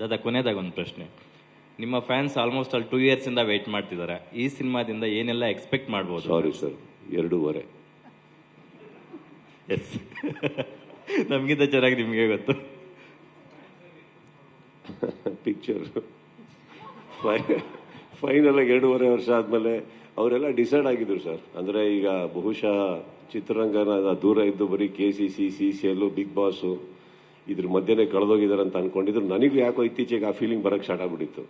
ದಾದಾ ಕೊನೆಯದಾಗ ಒಂದು ಪ್ರಶ್ನೆ. ನಿಮ್ಮ ಫ್ಯಾನ್ಸ್ ಆಲ್ಮೋಸ್ಟ್ ಅಲ್ಲಿ ಟೂ ಇಯರ್ಸಿಂದ ವೆಯ್ಟ್ ಮಾಡ್ತಿದ್ದಾರೆ. ಈ ಸಿನಿಮಾದಿಂದ ಏನೆಲ್ಲ ಎಕ್ಸ್ಪೆಕ್ಟ್ ಮಾಡ್ಬೋದು? ಸಾರಿ ಸರ್ ಎರಡೂವರೆ. ಎಸ್ ನಮಗಿಂತ ಚೆನ್ನಾಗಿ ನಿಮಗೆ ಗೊತ್ತು. ಪಿಕ್ಚರ್ ಫೈನಲ್ ಆಗಿ ಎರಡೂವರೆ ವರ್ಷ ಆದಮೇಲೆ ಅವರೆಲ್ಲ ಡಿಸೈಡ್ ಆಗಿದ್ರು ಸರ್ ಅಂದರೆ ಈಗ ಬಹುಶಃ ಚಿತ್ರರಂಗನ ದೂರ ಇದ್ದು ಬರೀ K C C C C ಎಲ್ಲು ಬಿಗ್ ಬಾಸು ಇದ್ರ ಮಧ್ಯನೇ ಕಳೆದೋಗಿದ್ದಾರೆ ಅಂತ ಅನ್ಕೊಂಡಿದ್ರು. ನನಗೂ ಯಾಕೋ ಇತ್ತೀಚೆಗೆ ಆ ಫೀಲಿಂಗ್ ಬರಕ್ಕೆ ಸ್ಟಾರ್ಟ್ ಆಗ್ಬಿಟ್ಟಿತ್ತು.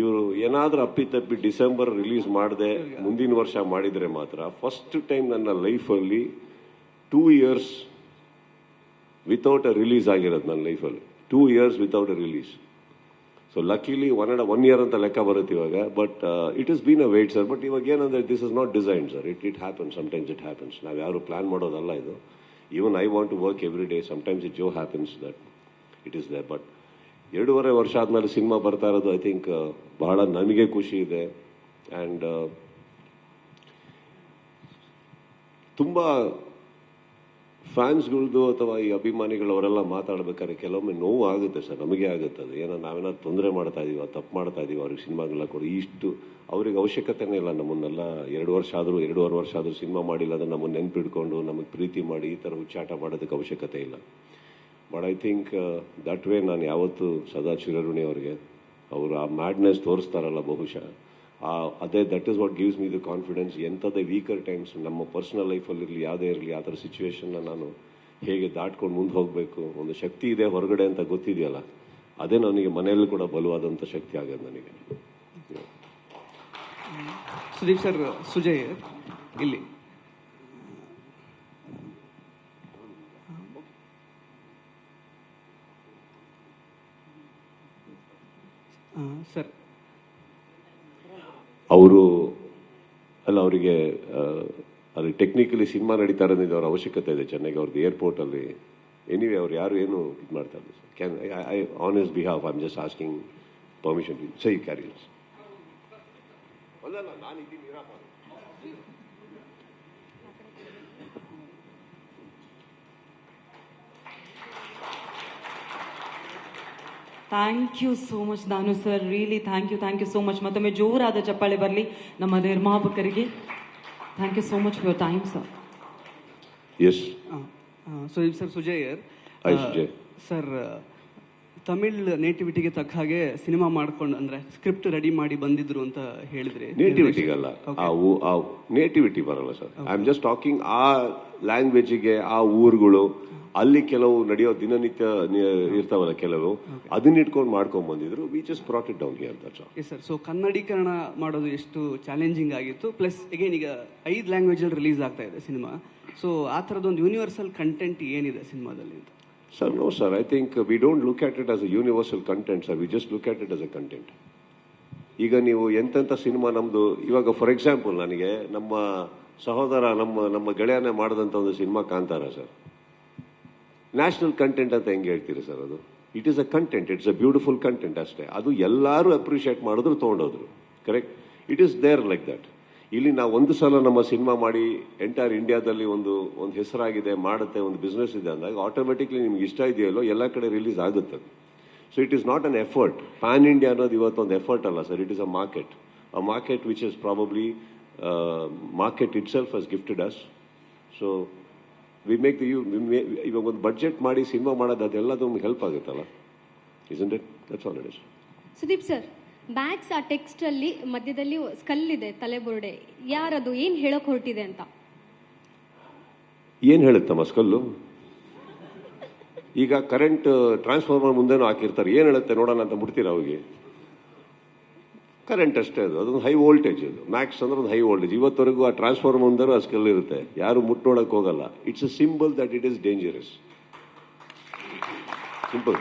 ಇವರು ಏನಾದರೂ ಅಪ್ಪಿತಪ್ಪಿ ಡಿಸೆಂಬರ್ ರಿಲೀಸ್ ಮಾಡದೆ, ಮುಂದಿನ ವರ್ಷ ಮಾಡಿದರೆ ಮಾತ್ರ ಫಸ್ಟ್ ಟೈಮ್ ನನ್ನ ಲೈಫಲ್ಲಿ two years without a release ಆಗಿರೋದು ನನ್ನ ಲೈಫಲ್ಲಿ two years without a release so luckily one and one year ಅಂತ ಲೆಕ್ಕ ಬರುತ್ತೆ ಇವಾಗ but it is been a wait sir but ಇವಾಗ ಏನಂದ್ರೆ this is not design sir it it happens sometimes it happens ನಾವು ಯಾರು ಪ್ಲಾನ್ ಮಾಡೋದಲ್ಲ ಇದು. Even I want to work every day sometimes it so happens that it is there but ಎರಡೂವರೆ ವರ್ಷ ಆದಮೇಲೆ cinema ಬರ್ತಾ ಇರೋದು ಐ ಥಿಂಕ್ ಬಹಳ ನಮಗೆ ಖುಷಿ ಇದೆ. ಆ್ಯಂಡ್ ತುಂಬ ಫ್ಯಾನ್ಸ್ಗಳ್ದು ಅಥವಾ ಈ ಅಭಿಮಾನಿಗಳು ಅವರೆಲ್ಲ ಮಾತಾಡ್ಬೇಕಾದ್ರೆ ಕೆಲವೊಮ್ಮೆ ನೋವು ಆಗುತ್ತೆ ಸರ್, ನಮಗೆ ಆಗುತ್ತೆ ಅದು ಏನೋ ನಾವೇನಾದ್ರು ತೊಂದರೆ ಮಾಡ್ತಾ ಇದೀವ, ತಪ್ಪು ಮಾಡ್ತಾ ಇದೀವಿ, ಅವ್ರಿಗೆ ಸಿನಿಮಾಗೆಲ್ಲ ಕೊಡಿ. ಇಷ್ಟು ಅವ್ರಿಗೆ ಅವಶ್ಯಕತೆನೇ ಇಲ್ಲ ನಮ್ಮನ್ನೆಲ್ಲ ಎರಡು ವರ್ಷ ಆದರೂ, ಎರಡೂವರೆ ವರ್ಷ ಆದರೂ ಸಿನಿಮಾ ಮಾಡಿಲ್ಲ ಅಂದರೆ ನಮ್ಮನ್ನು ನೆನ್ಪಿಡ್ಕೊಂಡು ನಮಗೆ ಪ್ರೀತಿ ಮಾಡಿ ಈ ಥರ ಉಚ್ಚಾಟ ಮಾಡೋದಕ್ಕೆ ಅವಶ್ಯಕತೆ ಇಲ್ಲ. But I think that way ನಾನು ಯಾವತ್ತೂ ಸದಾ ಚಿರಋಣಿ ಅವರಿಗೆ, ಅವರು ಆ ಮ್ಯಾಡ್ನೆಸ್ ತೋರಿಸ್ತಾರಲ್ಲ ಬಹುಶಃ. ಅದೇ that is what gives me the confidence ಎಂಥದೇ weaker times ನಮ್ಮ ಪರ್ಸನಲ್ ಲೈಫಲ್ಲಿರಲಿ ಯಾವುದೇ ಇರಲಿ, ಆ ಥರ ಸಿಚುವೇಶನ್ನ ನಾನು ಹೇಗೆ ದಾಟ್ಕೊಂಡು ಮುಂದೆ ಹೋಗಬೇಕು, ಒಂದು ಶಕ್ತಿ ಇದೆ ಹೊರಗಡೆ ಅಂತ ಗೊತ್ತಿದೆಯಲ್ಲ, ಅದೇ ನನಗೆ ಮನೆಯಲ್ಲೂ ಕೂಡ ಬಲವಾದಂಥ ಶಕ್ತಿ ಆಗೋದು ನನಗೆ. ಸುದೀಪ್ ಸರ್, ಸುಜಯ್, ಇಲ್ಲಿ. ಸರ್. ಅವರು, ಅಲ್ಲ, ಅವರಿಗೆ ಅಲ್ಲಿ ಟೆಕ್ನಿಕಲಿ ಸಿನಿಮಾ ನಡೀತಾ ಇರೋದ್ರಿಂದ ಅವ್ರ ಅವಶ್ಯಕತೆ ಇದೆ ಚೆನ್ನೈಗೆ, ಅವ್ರದ್ದು ಏರ್ಪೋರ್ಟಲ್ಲಿ ಎನಿವೆ ಅವ್ರು ಯಾರು ಏನು ಇದು ಮಾಡ್ತಾ sir. Can I on is behalf I am just asking permission sigh carriers thank you so much ನಾನು sir really thank you thank you so much ಮತ್ತೊಮ್ಮೆ ಜೋರಾದ ಚಪ್ಪಾಳೆ ಬರಲಿ ನಮ್ಮ ನಿರ್ಮಾಪಕರಿಗೆ. Thank you so much for time sir S Sudeep sir Sujay. Sir Tamil ನೇಟಿವಿಟಿಗೆ ತಕ್ಕ ಹಾಗೆ cinema ಮಾಡ್ಕೊಂಡು ಅಂದ್ರೆ ಸ್ಕ್ರಿಪ್ಟ್ ರೆಡಿ ಮಾಡಿ ಬಂದಿದ್ರು ಅಂತ ಹೇಳಿದ್ರೆ ನೇಟಿವಿಟಿಗಲ್ಲ ಅವು ಆ ನೇಟಿವಿಟಿ ಬರಲ್ಲ sir I am just talking ಆ ಲ್ಯಾಂಗ್ವೇಜಿಗೆ ಆ ಊರುಗಳು ಅಲ್ಲಿ ಕೆಲವು ನಡೆಯೋ ದಿನನಿತ್ಯ ಇರ್ತಾವಲ್ಲ ಕೆಲವು ಅದನ್ನ ಇಟ್ಕೊಂಡು ಮಾಡ್ಕೊಂಡ್ ಬಂದಿದ್ರು. Which just brought it down here that's all sir so ಕನ್ನಡೀಕರಣ ಮಾಡೋದು ಎಷ್ಟು ಚಾಲೆಂಜಿಂಗ್ ಆಗಿತ್ತು. ಪ್ಲಸ್ ಅಗೇನ್ ಈಗ ಐದು ಲ್ಯಾಂಗ್ವೇಜಲ್ಲಿ ರಿಲೀಸ್ ಆಗ್ತಾ ಇದೆ ಸಿನಿಮಾ ಸೊ ಆ ಥರದೊಂದು ಯೂನಿವರ್ಸಲ್ ಕಂಟೆಂಟ್ ಏನಿದೆ ಸಿನಿಮಾದಲ್ಲಿ ಅಂತ? Sir no sir I think we don't look at it as a universal content, sir We just look at it as a content ಈಗ ನೀವು ಎಂತೆಂಥ ಸಿನಿಮಾ ನಮ್ಮದು ಇವಾಗ ಫಾರ್ ಎಕ್ಸಾಂಪಲ್ ನನಗೆ ನಮ್ಮ ಸಹೋದರ ನಮ್ಮ ನಮ್ಮ ಗೆಳೆಯನೇ ಮಾಡಿದಂಥ ಒಂದು cinema Kantara sir national content ಅಂತ ಹೆಂಗೆ ಹೇಳ್ತೀರಿ ಸರ್ ಅದು? It is a content it's a beautiful content ಅಷ್ಟೇ. ಅದು ಎಲ್ಲರೂ ಅಪ್ರಿಷಿಯೇಟ್ ಮಾಡಿದ್ರು ತೊಗೊಂಡೋದ್ರು. Correct it is there like that ಇಲ್ಲಿ ನಾವು ಒಂದು ಸಲ ನಮ್ಮ ಸಿನಿಮಾ ಮಾಡಿ ಎಂಟೈರ್ ಇಂಡಿಯಾದಲ್ಲಿ ಒಂದು ಒಂದು ಹೆಸರಾಗಿದೆ, ಮಾಡುತ್ತೆ, ಒಂದು ಬಿಸ್ನೆಸ್ ಇದೆ ಅಂದಾಗ ಆಟೋಮೆಟಿಕ್ಲಿ ನಿಮ್ಗೆ ಇಷ್ಟ ಇದೆಯಲ್ಲೋ ಎಲ್ಲ ಕಡೆ ರಿಲೀಸ್ ಆಗುತ್ತೆ so it is not an effort pan India ಅನ್ನೋದು ಇವತ್ತೊಂದು ಎಫರ್ಟ್ ಅಲ್ಲ sir it is a market a market which is probably market itself has gifted us so we make the you ಇವಾಗ ಒಂದು ಬಡ್ಜೆಟ್ ಮಾಡಿ cinema ಮಾಡೋದು ಅದೆಲ್ಲ help ಆಗುತ್ತಲ್ಲ? Is it that's all it is Sudeep sir bags a text ಅಲ್ಲಿ ಮಧ್ಯದಲ್ಲಿ skull ಇದೆ ತಲೆಬುರುಡೆ. ಯಾರದು, ಏನ್ ಹೇಳಕ್ ಹೊರಟಿದೆ ಅಂತ? ಏನು ಹೇಳುತ್ತಮ್ಮ ಸ್ಕಲ್ಲು? ಈಗ ಕರೆಂಟ್ ಟ್ರಾನ್ಸ್ಫಾರ್ಮರ್ ಮುಂದೆನೂ ಹಾಕಿರ್ತಾರೆ. ಏನು ಹೇಳುತ್ತೆ ನೋಡೋಣ ಅಂತ ಮುಟ್ತೀರಾ ಅವಿಗೆ ಕರೆಂಟ್ ಅಷ್ಟೇ ಅದು. ಅದೊಂದು ಹೈ ವೋಲ್ಟೇಜ್ ಅದು. ಮ್ಯಾಕ್ಸ್ ಅಂದ್ರೆ ಒಂದು ಹೈ ವೋಲ್ಟೇಜ್ ಇವತ್ತವರೆಗೂ ಆ ಟ್ರಾನ್ಸ್ಫಾರ್ಮರ್ ಮುಂದೆನೂ ಆ ಸ್ಕಲ್ ಇರುತ್ತೆ. ಯಾರು ಮುಟ್ ನೋಡಕ್ ಹೋಗಲ್ಲ. It's a symbol that it is dangerous simple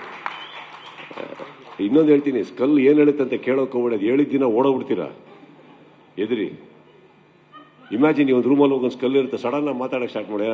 ಇನ್ನೊಂದು ಹೇಳ್ತೀನಿ, ಸ್ಕಲ್ ಏನು ಹೇಳುತ್ತೆ ಅಂತ ಕೇಳೋಕೆ ಹೋಗ್ಬೇಡಿ ಹೇಳಿದ ದಿನ ಓಡೋಗ್ಬಿಡ್ತೀರಾ? ಎದ್ರಿ. ಇಮ್ಯಾಜಿನ್ ನೀವು ಒಂದು ರೂಮಲ್ಲಿ ಹೋಗಿ ಒಂದು ಸ್ಕಲ್ ಇರುತ್ತೆ ಸಡನ್ನಾಗಿ ಆಗಿ ಮಾತಾಡಕ್ಕೆ ಸ್ಟಾರ್ಟ್ ಮಾಡಿ